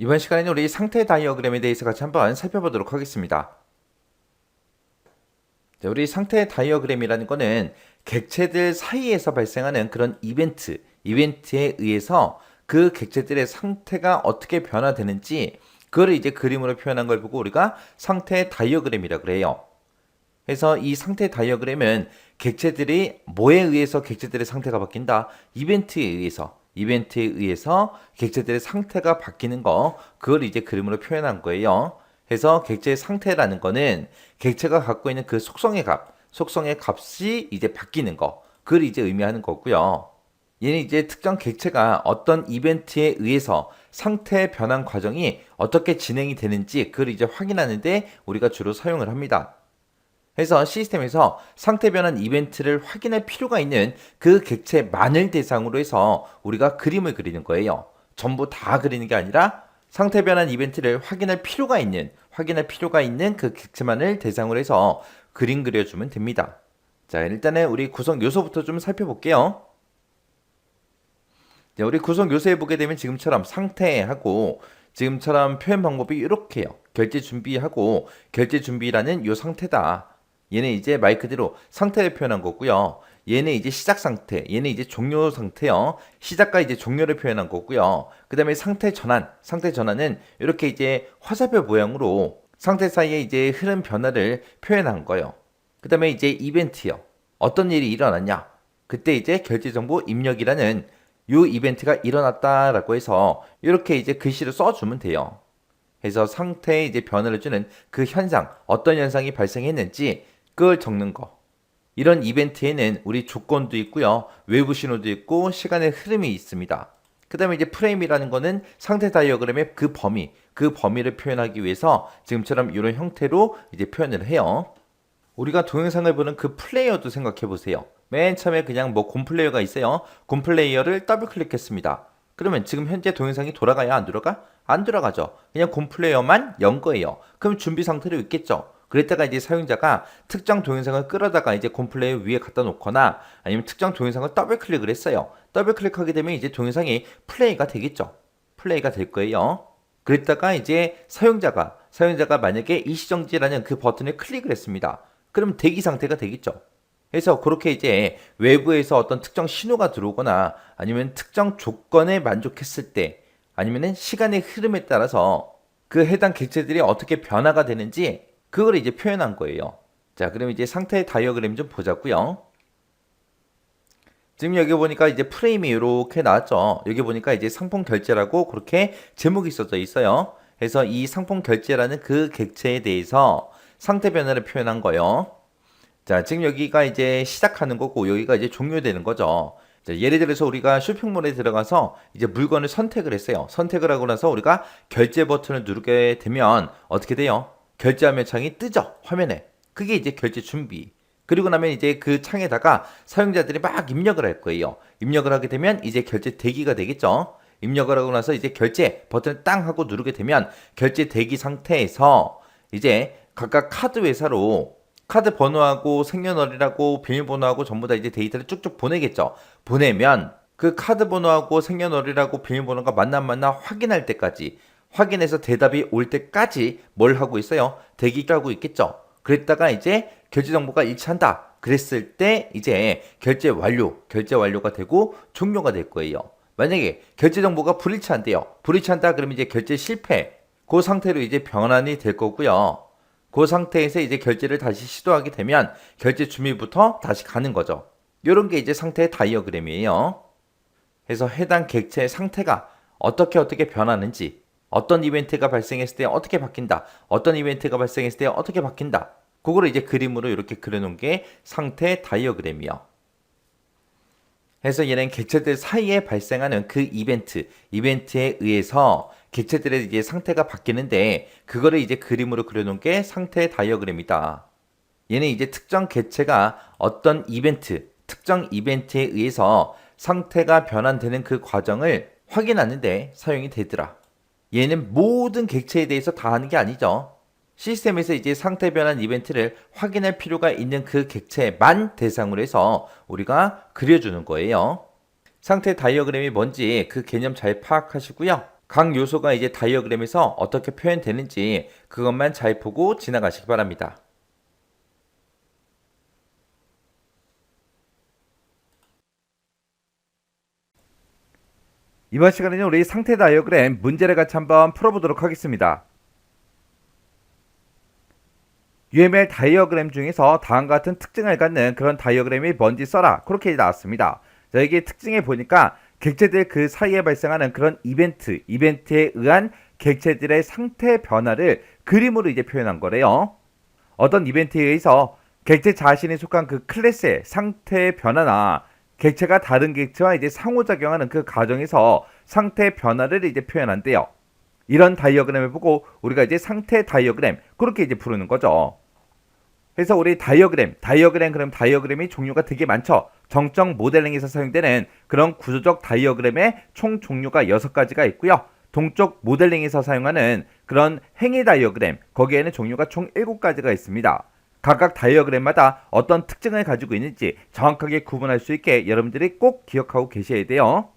이번 시간에는 우리 상태 다이어그램에 대해서 같이 한번 살펴보도록 하겠습니다. 자, 우리 상태 다이어그램이라는 거는 객체들 사이에서 발생하는 그런 이벤트, 이벤트에 의해서 그 객체들의 상태가 어떻게 변화되는지 그거를 이제 그림으로 표현한 걸 보고 우리가 상태 다이어그램이라 그래요. 그래서 이 상태 다이어그램은 객체들이 뭐에 의해서 객체들의 상태가 바뀐다? 이벤트에 의해서 이벤트에 의해서 객체들의 상태가 바뀌는 거 그걸 이제 그림으로 표현한 거예요. 그래서 객체의 상태라는 거는 객체가 갖고 있는 그 속성의 값, 속성의 값이 이제 바뀌는 거 그걸 이제 의미하는 거고요. 얘는 이제 특정 객체가 어떤 이벤트에 의해서 상태 변환 과정이 어떻게 진행이 되는지 그걸 이제 확인하는데 우리가 주로 사용을 합니다. 그래서 시스템에서 상태 변환 이벤트를 확인할 필요가 있는 그 객체만을 대상으로 해서 우리가 그림을 그리는 거예요. 전부 다 그리는 게 아니라 상태 변환 이벤트를 확인할 필요가 있는 확인할 필요가 있는 그 객체만을 대상으로 해서 그림 그려주면 됩니다. 자, 일단은 우리 구성 요소부터 좀 살펴볼게요. 자, 우리 구성 요소에 보게 되면 지금처럼 상태하고 지금처럼 표현 방법이 이렇게요. 결제 준비하고 결제 준비라는 요 상태다. 얘는 이제 말 그대로 상태를 표현한 거고요. 얘는 이제 시작 상태, 얘는 이제 종료 상태요. 시작과 이제 종료를 표현한 거고요. 그 다음에 상태 전환, 상태 전환은 이렇게 이제 화살표 모양으로 상태 사이에 이제 흐름 변화를 표현한 거예요. 그 다음에 이제 이벤트요. 어떤 일이 일어났냐? 그때 이제 결제 정보 입력이라는 요 이벤트가 일어났다라고 해서 이렇게 이제 글씨를 써주면 돼요. 그래서 상태에 이제 변화를 주는 그 현상, 어떤 현상이 발생했는지 그걸 적는 거. 이런 이벤트에는 우리 조건도 있고요. 외부 신호도 있고 시간의 흐름이 있습니다. 그 다음에 이제 프레임이라는 거는 상태 다이어그램의 그 범위, 그 범위를 표현하기 위해서 지금처럼 이런 형태로 이제 표현을 해요. 우리가 동영상을 보는 그 플레이어도 생각해 보세요. 맨 처음에 그냥 뭐 곰플레이어가 있어요. 곰플레이어를 더블 클릭했습니다. 그러면 지금 현재 동영상이 돌아가야 안 돌아가? 안 돌아가죠. 그냥 곰플레이어만 연 거예요. 그럼 준비 상태로 있겠죠. 그랬다가 이제 사용자가 특정 동영상을 끌어다가 이제 곰플레이어 위에 갖다 놓거나 아니면 특정 동영상을 더블 클릭을 했어요. 더블 클릭하게 되면 이제 동영상이 플레이가 되겠죠. 플레이가 될 거예요. 그랬다가 이제 사용자가 사용자가 만약에 일시정지라는 그 버튼을 클릭을 했습니다. 그럼 대기 상태가 되겠죠. 그래서 그렇게 이제 외부에서 어떤 특정 신호가 들어오거나 아니면 특정 조건에 만족했을 때 아니면은 시간의 흐름에 따라서 그 해당 객체들이 어떻게 변화가 되는지 그걸 이제 표현한 거예요. 자, 그럼 이제 상태 다이어그램 좀 보자고요. 지금 여기 보니까 이제 프레임이 이렇게 나왔죠. 여기 보니까 이제 상품 결제라고 그렇게 제목이 써져 있어요. 그래서 이 상품 결제라는 그 객체에 대해서 상태 변화를 표현한 거예요. 자, 지금 여기가 이제 시작하는 거고 여기가 이제 종료되는 거죠. 자, 예를 들어서 우리가 쇼핑몰에 들어가서 이제 물건을 선택을 했어요. 선택을 하고 나서 우리가 결제 버튼을 누르게 되면 어떻게 돼요? 결제하면 창이 뜨죠. 화면에. 그게 이제 결제 준비. 그리고 나면 이제 그 창에다가 사용자들이 막 입력을 할 거예요. 입력을 하게 되면 이제 결제 대기가 되겠죠. 입력을 하고 나서 이제 결제 버튼을 땅 하고 누르게 되면 결제 대기 상태에서 이제 각각 카드 회사로 카드 번호하고 생년월일하고 비밀번호하고 전부 다 이제 데이터를 쭉쭉 보내겠죠. 보내면 그 카드 번호하고 생년월일하고 비밀번호가 안 맞나 확인할 때까지 확인해서 대답이 올 때까지 뭘 하고 있어요? 대기를 하고 있겠죠. 그랬다가 이제 결제 정보가 일치한다. 그랬을 때 이제 결제 완료, 결제 완료가 되고 종료가 될 거예요. 만약에 결제 정보가 불일치한대요. 불일치한다 그러면 이제 결제 실패. 그 상태로 이제 변환이 될 거고요. 그 상태에서 이제 결제를 다시 시도하게 되면 결제 준비부터 다시 가는 거죠. 이런 게 이제 상태의 다이어그램이에요. 그래서 해당 객체의 상태가 어떻게 어떻게 변하는지, 어떤 이벤트가 발생했을 때 어떻게 바뀐다, 어떤 이벤트가 발생했을 때 어떻게 바뀐다. 그거를 이제 그림으로 이렇게 그려놓은 게 상태 다이어그램이요. 그래서 얘는 객체들 사이에 발생하는 그 이벤트, 이벤트에 의해서 객체들의 이제 상태가 바뀌는데 그거를 이제 그림으로 그려놓은 게 상태 다이어그램이다. 얘는 이제 특정 객체가 어떤 이벤트, 특정 이벤트에 의해서 상태가 변환되는 그 과정을 확인하는데 사용이 되더라. 얘는 모든 객체에 대해서 다 하는 게 아니죠. 시스템에서 이제 상태 변환 이벤트를 확인할 필요가 있는 그 객체만 대상으로 해서 우리가 그려주는 거예요. 상태 다이어그램이 뭔지 그 개념 잘 파악하시고요. 각 요소가 이제 다이어그램에서 어떻게 표현되는지 그것만 잘 보고 지나가시기 바랍니다. 이번 시간에는 우리 상태 다이어그램 문제를 같이 한번 풀어보도록 하겠습니다. UML 다이어그램 중에서 다음과 같은 특징을 갖는 그런 다이어그램이 뭔지 써라. 그렇게 나왔습니다. 자, 여기 특징에 보니까 객체들 그 사이에 발생하는 그런 이벤트, 이벤트에 의한 객체들의 상태 변화를 그림으로 이제 표현한 거래요. 어떤 이벤트에 의해서 객체 자신이 속한 그 클래스의 상태 변화나 객체가 다른 객체와 이제 상호작용하는 그 과정에서 상태 변화를 이제 표현한대요. 이런 다이어그램을 보고 우리가 이제 상태 다이어그램 그렇게 이제 부르는 거죠. 그래서 우리 다이어그램, 다이어그램 그럼 다이어그램이 종류가 되게 많죠. 정적 모델링에서 사용되는 그런 구조적 다이어그램의 총 종류가 여섯 가지가 있고요. 동적 모델링에서 사용하는 그런 행위 다이어그램 거기에는 종류가 총 일곱 가지가 있습니다. 각각 다이어그램마다 어떤 특징을 가지고 있는지 정확하게 구분할 수 있게 여러분들이 꼭 기억하고 계셔야 돼요.